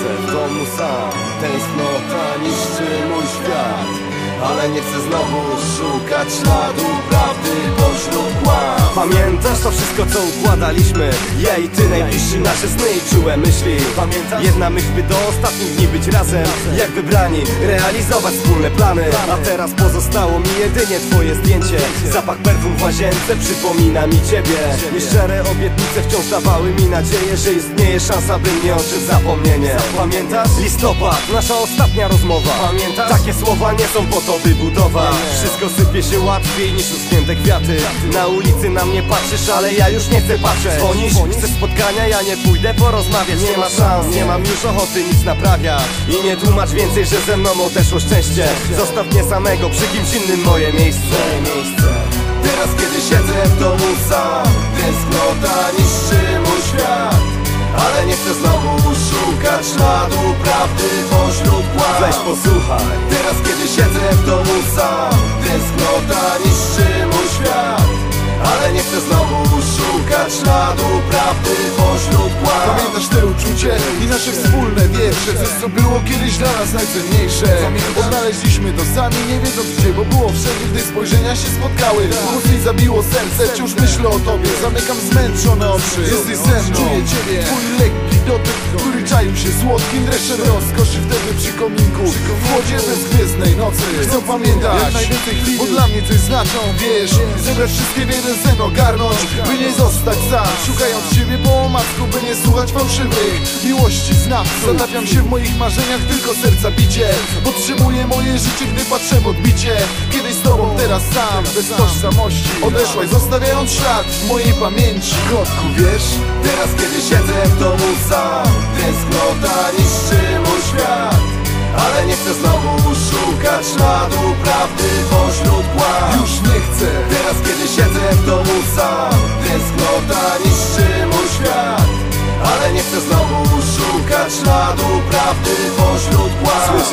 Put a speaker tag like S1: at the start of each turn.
S1: Siedzę w domu sam. Tęsknota niszczy mój świat Ale nie chcę znowu szukać śladu prawdy.
S2: Pamiętasz to wszystko co układaliśmy? Ja i ty najbliżsi nasze sny i czułe myśli. Pamiętasz? Jedna myśl by do ostatnich dni być razem. Jak wybrani, realizować wspólne plany. A teraz pozostało mi jedynie twoje zdjęcie. Zapach perfum w łazience przypomina mi ciebie. Nieszczere obietnice wciąż dawały mi nadzieję Że istnieje szansa by mnie oczy zapomnienie. Pamiętasz? Listopad, nasza ostatnia rozmowa. Pamiętasz? Takie słowa nie są po to wybudować Wszystko sypie się łatwiej niż uschnięte kwiaty. Na ulicy na mnie patrzysz, ale ja już nie chcę patrzeć. Dzwonisz, chcesz spotkania, ja nie pójdę porozmawiać. Nie ma szans, nie mam już ochoty nic naprawiać. I nie tłumacz więcej, że ze mną odeszło szczęście. Zostaw mnie samego, przy kimś innym moje miejsce.
S1: Teraz kiedy siedzę w domu sam Tęsknota niszczy mój świat. Ale nie chcę znowu szukać śladu prawdy pośród kłam.
S2: Weź posłuchaj.
S1: Teraz kiedy siedzę w domu sam Tęsknota niszczy
S3: Pamiętasz te uczucie i nasze wspólne wiersze Coś co było kiedyś dla nas najcenniejsze. Odnaleźliśmy to sami nie wiedząc gdzie Bo było wszędzie gdy spojrzenia się spotkały. Mocniej zabiło serce, wciąż myślę o tobie. Zamykam zmęczone oczy. Jesteś ze mną, czuję ciebie. Twój lekki dotyk, który czaił się słodkim dreszczem rozkoszy Wtedy przy kominku. W chłodzie bezgwiezdnej nocy Chcę pamiętać. Jak najwięcej chwil Bo dla mnie coś znaczą, wiesz. Zebrać wszystkie w jeden sen ogarnąć By nie zostać sam. Szukając By nie słuchać fałszywych miłości znawców Zatapiam się w moich marzeniach Tylko serca bicie. Podtrzymuję moje życie Gdy patrzę w odbicie. Kiedyś z tobą, teraz sam Bez tożsamości. Odeszłaś zostawiając ślad w mojej pamięci. Kotku, wiesz?
S1: Teraz kiedy siedzę w domu sam Tęsknota niszczy mój świat. Ale nie chcę znowu szukać śladu prawdy pośród kłam.
S3: Już nie chcę chcę znowu szukać śladu prawdy pośród płac